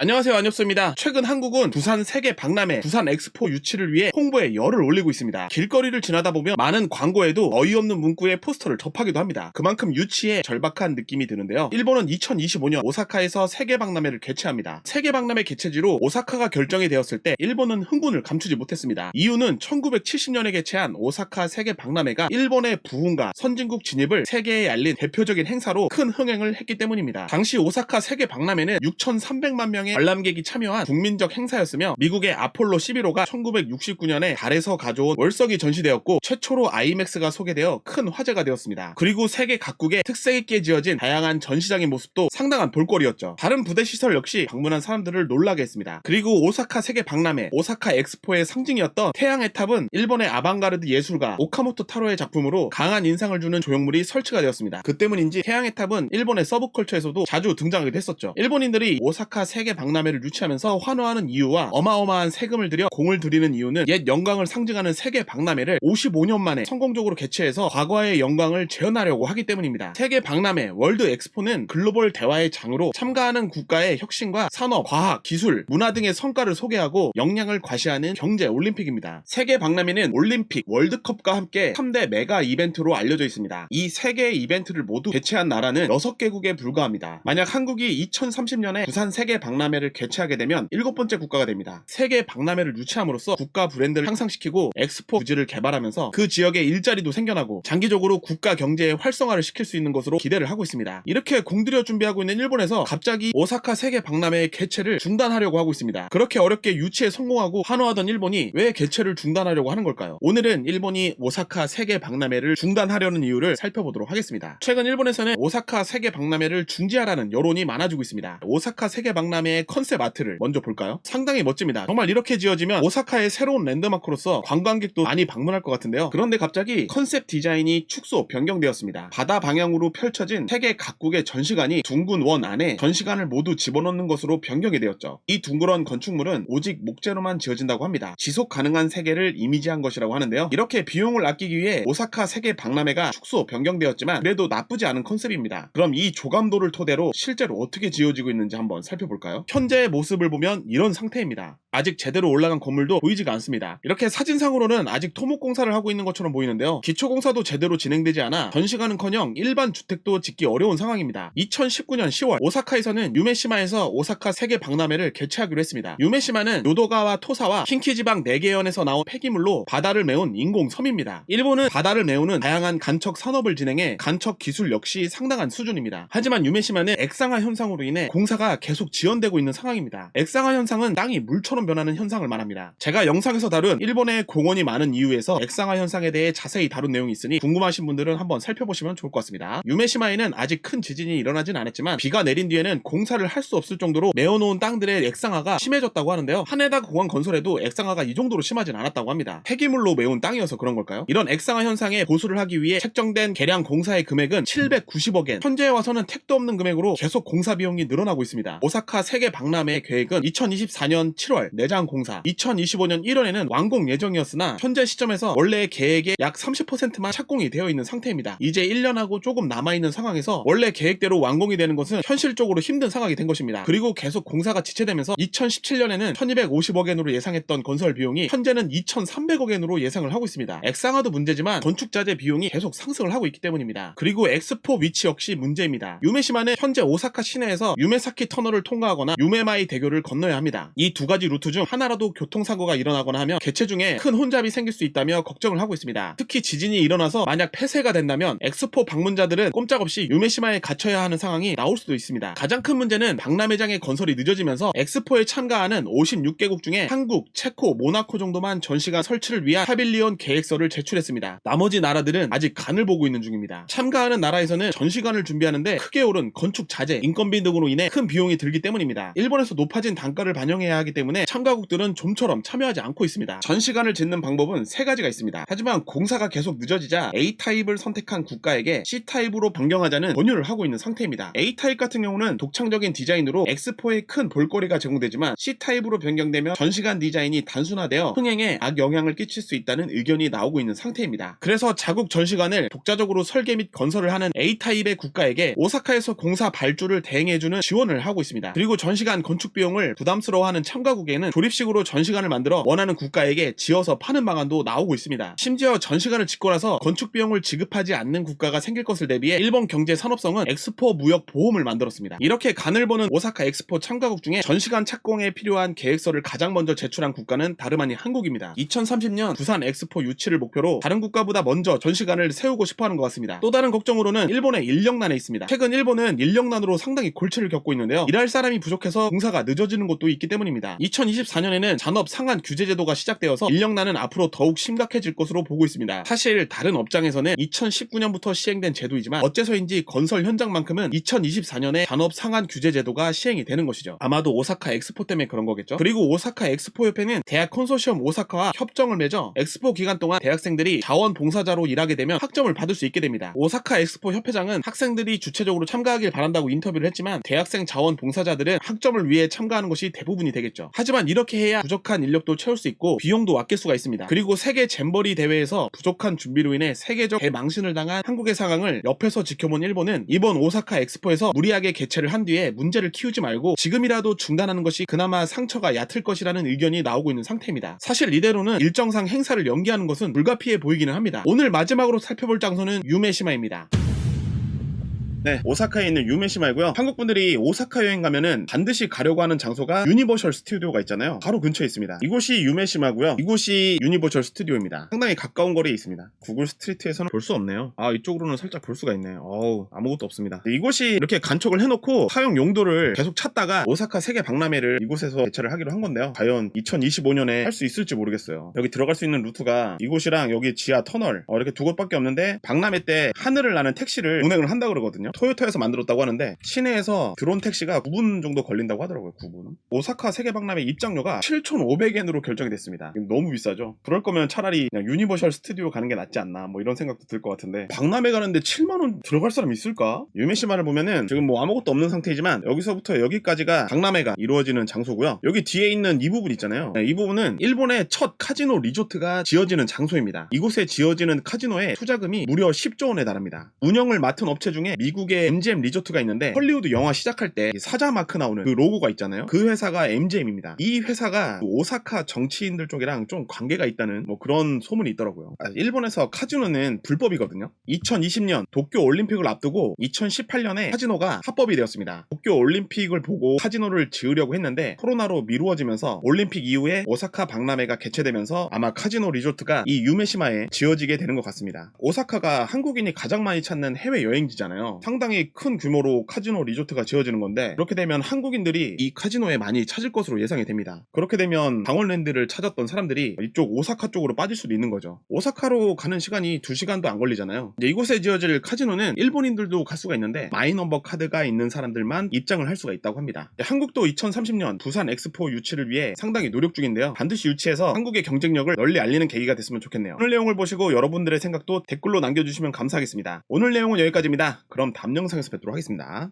안녕하세요 안엽수입니다. 최근 한국은 부산 세계 박람회 부산 엑스포 유치를 위해 홍보에 열을 올리고 있습니다. 길거리를 지나다 보면 많은 광고에도 어이없는 문구의 포스터를 접하기도 합니다. 그만큼 유치에 절박한 느낌이 드는데요. 일본은 2025년 오사카에서 세계 박람회를 개최합니다. 세계 박람회 개최지로 오사카가 결정이 되었을 때 일본은 흥분을 감추지 못했습니다. 이유는 1970년에 개최한 오사카 세계 박람회가 일본의 부흥과 선진국 진입을 세계에 알린 대표적인 행사로 큰 흥행을 했기 때문입니다. 당시 오사카 세계 박람회는 6,300만 명의 관람객이 참여한 국민적 행사였으며 미국의 아폴로 11호가 1969년에 달에서 가져온 월석이 전시되었고 최초로 아이맥스가 소개되어 큰 화제가 되었습니다. 그리고 세계 각국의 특색 있게 지어진 다양한 전시장의 모습도 상당한 볼거리였죠. 다른 부대 시설 역시 방문한 사람들을 놀라게 했습니다. 그리고 오사카 세계 박람회, 오사카 엑스포의 상징이었던 태양의 탑은 일본의 아방가르드 예술가 오카모토 타로의 작품으로 강한 인상을 주는 조형물이 설치가 되었습니다. 그 때문인지 태양의 탑은 일본의 서브컬처에서도 자주 등장하기도 했었죠. 일본인들이 오사카 세계 박람회를 유치하면서 환호하는 이유와 어마어마한 세금을 들여 공을 들이는 이유는 옛 영광을 상징하는 세계 박람회를 55년 만에 성공적으로 개최해서 과거의 영광을 재현하려고 하기 때문입니다. 세계 박람회 월드 엑스포는 글로벌 대화의 장으로 참가하는 국가의 혁신과 산업, 과학, 기술, 문화 등의 성과를 소개하고 역량을 과시하는 경제 올림픽입니다. 세계 박람회는 올림픽, 월드컵과 함께 3대 메가 이벤트로 알려져 있습니다. 이 세 개의 이벤트를 모두 개최한 나라는 6개국에 불과합니다. 만약 한국이 2030년에 부산 세계 박람회 를 개최하게 되면 일곱 번째 국가가 됩니다. 세계 박람회를 유치함으로써 국가 브랜드를 향상시키고 엑스포 부지를 개발하면서 그 지역에 일자리도 생겨나고 장기적으로 국가 경제의 활성화를 시킬 수 있는 것으로 기대를 하고 있습니다. 이렇게 공들여 준비하고 있는 일본에서 갑자기 오사카 세계 박람회의 개최를 중단하려고 하고 있습니다. 그렇게 어렵게 유치에 성공하고 환호하던 일본이 왜 개최를 중단하려고 하는 걸까요? 오늘은 일본이 오사카 세계 박람회를 중단하려는 이유를 살펴보도록 하겠습니다. 최근 일본에서는 오사카 세계 박람회를 중지하라는 여론이 많아지고 있습니다. 오사카 세계 박람회 의 컨셉 아트를 먼저 볼까요? 상당히 멋집니다. 정말 이렇게 지어지면 오사카의 새로운 랜드마크로서 관광객도 많이 방문할 것 같은데요. 그런데 갑자기 컨셉 디자인이 축소 변경되었습니다. 바다 방향으로 펼쳐진 세계 각국의 전시관이 둥근 원 안에 전시관을 모두 집어넣는 것으로 변경이 되었죠. 이 둥그런 건축물은 오직 목재로만 지어진다고 합니다. 지속 가능한 세계를 이미지한 것이라고 하는데요. 이렇게 비용을 아끼기 위해 오사카 세계 박람회가 축소 변경되었지만 그래도 나쁘지 않은 컨셉입니다. 그럼 이 조감도를 토대로 실제로 어떻게 지어지고 있는지 한번 살펴볼까요? 현재의 모습을 보면 이런 상태입니다. 아직 제대로 올라간 건물도 보이지가 않습니다. 이렇게 사진상으로는 아직 토목공사를 하고 있는 것처럼 보이는데요. 기초공사도 제대로 진행되지 않아 전시관은커녕 일반 주택도 짓기 어려운 상황입니다. 2019년 10월 오사카에서는 유메시마에서 오사카 세계 박람회를 개최하기로 했습니다. 유메시마는 요도가와 토사와 킨키지방 4개현에서 나온 폐기물로 바다를 메운 인공섬입니다. 일본은 바다를 메우는 다양한 간척 산업을 진행해 간척 기술 역시 상당한 수준입니다. 하지만 유메시마는 액상화 현상으로 인해 공사가 계속 지연되고 있는 상황입니다. 액상화 현상은 땅이 물처럼 변하는 현상을 말합니다. 제가 영상에서 다룬 일본의 공원이 많은 이유에서 액상화 현상에 대해 자세히 다룬 내용이 있으니 궁금하신 분들은 한번 살펴보시면 좋을 것 같습니다. 유메시마에는 아직 큰 지진이 일어나진 않았지만 비가 내린 뒤에는 공사를 할 수 없을 정도로 메어놓은 땅들의 액상화가 심해졌다고 하는데요. 하네다 공항 건설에도 액상화가 이 정도로 심하진 않았다고 합니다. 폐기물로 메운 땅이어서 그런 걸까요? 이런 액상화 현상에 보수를 하기 위해 책정된 개량 공사의 금액은 790억엔 현재에 와서는 택도 없는 금액으로 계속 공사 비용이 늘어나고 있습니다. 오사카 세계 박람회 계획은 2024년 7월 내장 공사, 2025년 1월에는 완공 예정이었으나 현재 시점에서 원래의 계획의 약 30%만 착공이 되어 있는 상태입니다. 이제 1년하고 조금 남아있는 상황에서 원래 계획대로 완공이 되는 것은 현실적으로 힘든 상황이 된 것입니다. 그리고 계속 공사가 지체되면서 2017년에는 1250억엔으로 예상했던 건설 비용이 현재는 2300억엔으로 예상을 하고 있습니다. 액상화도 문제지만 건축자재 비용이 계속 상승을 하고 있기 때문입니다. 그리고 엑스포 위치 역시 문제입니다. 유메시마는 현재 오사카 시내에서 유메사키 터널을 통과하거나 유메마이 대교를 건너야 합니다. 이 두 가지 루트 중 하나라도 교통사고가 일어나거나 하면 개최 중에 큰 혼잡이 생길 수 있다며 걱정을 하고 있습니다. 특히 지진이 일어나서 만약 폐쇄가 된다면 엑스포 방문자들은 꼼짝없이 유메시마에 갇혀야 하는 상황이 나올 수도 있습니다. 가장 큰 문제는 박람회장의 건설이 늦어지면서 엑스포에 참가하는 56개국 중에 한국, 체코, 모나코 정도만 전시관 설치를 위한 파빌리온 계획서를 제출했습니다. 나머지 나라들은 아직 간을 보고 있는 중입니다. 참가하는 나라에서는 전시관을 준비하는데 크게 오른 건축 자재, 인건비 등으로 인해 큰 비용이 들기 때문입니다. 일본에서 높아진 단가를 반영해야 하기 때문에 참가국들은 좀처럼 참여하지 않고 있습니다. 전시관을 짓는 방법은 세 가지가 있습니다. 하지만 공사가 계속 늦어지자 A타입을 선택한 국가에게 C타입으로 변경하자는 권유를 하고 있는 상태입니다. A타입 같은 경우는 독창적인 디자인으로 엑스포에 큰 볼거리가 제공되지만 C타입으로 변경되면 전시관 디자인이 단순화되어 흥행에 악영향을 끼칠 수 있다는 의견이 나오고 있는 상태입니다. 그래서 자국 전시관을 독자적으로 설계 및 건설을 하는 A타입의 국가에게 오사카에서 공사 발주를 대행해주는 지원을 하고 있습니다. 그리고 전시관 건축 비용을 부담스러워하는 참가국에 는 조립식으로 전시관을 만들어 원하는 국가에게 지어서 파는 방안도 나오고 있습니다. 심지어 전시관을 짓고 나서 건축 비용을 지급하지 않는 국가가 생길 것을 대비해 일본 경제 산업성은 엑스포 무역 보험을 만들었습니다. 이렇게 간을 보는 오사카 엑스포 참가국 중에 전시관 착공에 필요한 계획서를 가장 먼저 제출한 국가는 다름 아닌 한국입니다. 2030년 부산 엑스포 유치를 목표로 다른 국가보다 먼저 전시관을 세우고 싶어하는 것 같습니다. 또 다른 걱정으로는 일본의 인력난에 있습니다. 최근 일본은 인력난으로 상당히 골치를 겪고 있는데요. 일할 사람이 부족해서 공사가 늦어지는 곳도 있기 때문입니다. 2024년에는 잔업 상한 규제 제도가 시작되어서 인력난은 앞으로 더욱 심각해질 것으로 보고 있습니다. 사실 다른 업장에서는 2019년부터 시행된 제도이지만 어째서인지 건설 현장만큼은 2024년에 잔업 상한 규제 제도가 시행이 되는 것이죠. 아마도 오사카 엑스포 때문에 그런 거겠죠. 그리고 오사카 엑스포 협회는 대학 컨소시엄 오사카와 협정을 맺어 엑스포 기간 동안 대학생들이 자원봉사자로 일하게 되면 학점을 받을 수 있게 됩니다. 오사카 엑스포 협회장은 학생들이 주체적으로 참가하길 바란다고 인터뷰를 했지만 대학생 자원봉사자들은 학점을 위해 참가하는 것이 대부분이 되겠죠. 하지만 이렇게 해야 부족한 인력도 채울 수 있고 비용도 아낄 수가 있습니다. 그리고 세계 잼버리 대회에서 부족한 준비로 인해 세계적 대망신을 당한 한국의 상황을 옆에서 지켜본 일본은 이번 오사카 엑스포에서 무리하게 개최를 한 뒤에 문제를 키우지 말고 지금이라도 중단하는 것이 그나마 상처가 얕을 것이라는 의견이 나오고 있는 상태입니다. 사실 이대로는 일정상 행사를 연기하는 것은 불가피해 보이기는 합니다. 오늘 마지막으로 살펴볼 장소는 유메시마입니다. 네, 오사카에 있는 유메시마이고요. 한국 분들이 오사카 여행 가면은 반드시 가려고 하는 장소가 유니버셜 스튜디오가 있잖아요. 바로 근처에 있습니다. 이곳이 유메시마고요. 이곳이 유니버셜 스튜디오입니다. 상당히 가까운 거리에 있습니다. 구글 스트리트에서는 볼 수 없네요. 아, 이쪽으로는 살짝 볼 수가 있네요. 어우, 아무것도 없습니다. 네, 이곳이 이렇게 간척을 해놓고 사용 용도를 계속 찾다가 오사카 세계 박람회를 이곳에서 개최를 하기로 한 건데요. 과연 2025년에 할 수 있을지 모르겠어요. 여기 들어갈 수 있는 루트가 이곳이랑 여기 지하 터널 어, 이렇게 두 곳밖에 없는데 박람회 때 하늘을 나는 택시를 운행을 한다 그러거든요. 토요타에서 만들었다고 하는데 시내에서 드론 택시가 9분 정도 걸린다고 하더라고요. 9분. 오사카 세계 박람회 입장료가 7,500엔으로 결정이 됐습니다. 너무 비싸죠. 그럴 거면 차라리 그냥 유니버셜 스튜디오 가는 게 낫지 않나 뭐 이런 생각도 들 것 같은데 박람회 가는데 7만 원 들어갈 사람 있을까? 유메시마를 보면은 지금 뭐 아무것도 없는 상태이지만 여기서부터 여기까지가 박람회가 이루어지는 장소고요. 여기 뒤에 있는 이 부분 있잖아요. 네, 이 부분은 일본의 첫 카지노 리조트가 지어지는 장소입니다. 이곳에 지어지는 카지노의 투자금이 무려 10조 원에 달합니다. 운영을 맡은 업체 중에 미국 의 MGM 리조트가 있는데 헐리우드 영화 시작할 때 사자 마크 나오는 그 로고가 있잖아요. 그 회사가 MGM입니다. 이 회사가 그 오사카 정치인들 쪽이랑 좀 관계가 있다는 뭐 그런 소문이 있더라고요. 아, 일본에서 카지노는 불법이거든요. 2020년 도쿄 올림픽을 앞두고 2018년에 카지노가 합법이 되었습니다. 도쿄 올림픽을 보고 카지노를 지으려고 했는데 코로나로 미루어지면서 올림픽 이후에 오사카 박람회가 개최되면서 아마 카지노 리조트가 이 유메시마에 지어지게 되는 것 같습니다. 오사카가 한국인이 가장 많이 찾는 해외 여행지잖아요. 상당히 큰 규모로 카지노 리조트가 지어지는 건데 그렇게 되면 한국인들이 이 카지노에 많이 찾을 것으로 예상이 됩니다. 그렇게 되면 강원랜드를 찾았던 사람들이 이쪽 오사카 쪽으로 빠질 수도 있는 거죠. 오사카로 가는 시간이 2시간도 안 걸리잖아요. 이곳에 지어질 카지노는 일본인들도 갈 수가 있는데 마이넘버 카드가 있는 사람들만 입장을 할 수가 있다고 합니다. 한국도 2030년 부산 엑스포 유치를 위해 상당히 노력 중인데요. 반드시 유치해서 한국의 경쟁력을 널리 알리는 계기가 됐으면 좋겠네요. 오늘 내용을 보시고 여러분들의 생각도 댓글로 남겨주시면 감사하겠습니다. 오늘 내용은 여기까지입니다. 그럼 다음 영상에서 뵙도록 하겠습니다.